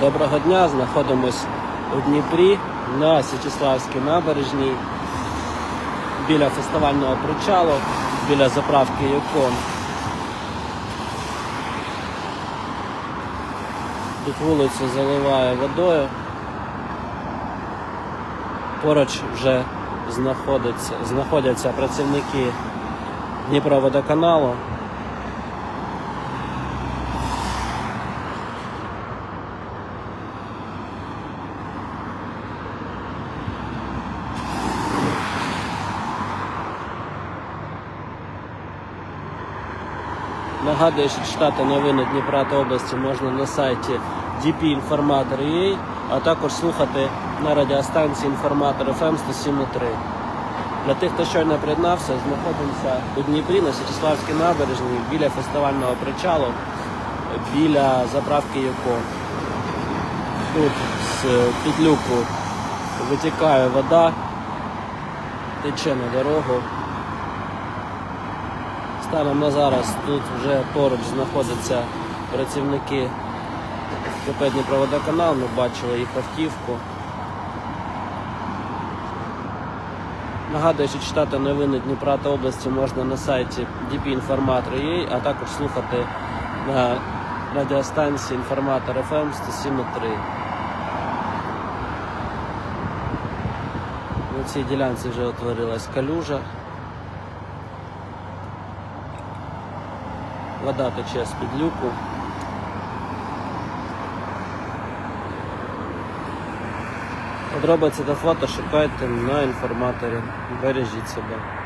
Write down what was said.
Доброго дня, знаходимось у Дніпрі на Січеславській набережній біля фестивального причалу, біля заправки Юкон. Тут вулицю заливає водою. Поруч вже знаходяться працівники Дніпроводоканалу. Нагадую, що читати новини Дніпра та області можна на сайті dpinformator.ua, а також слухати на радіостанції Інформатор FM 107.3. Для тих, хто щойно приєднався, знаходимося у Дніпрі на Січеславській набережній біля фестивального причалу, біля заправки Юко. Тут з під люку витікає вода, тече на дорогу. Станом на зараз тут вже поруч знаходяться працівники КП Дніпроводоканал, ми бачили їх автівку. Нагадую, що читати новини Дніпра та області можна на сайті dpinformator.ua, а також слухати на радіостанції Інформатор FM 107.3. На цій ділянці вже утворилась калюжа. Вода тече з-під люку. Подробиці та фото шукайте на інформаторі. Бережіть себе.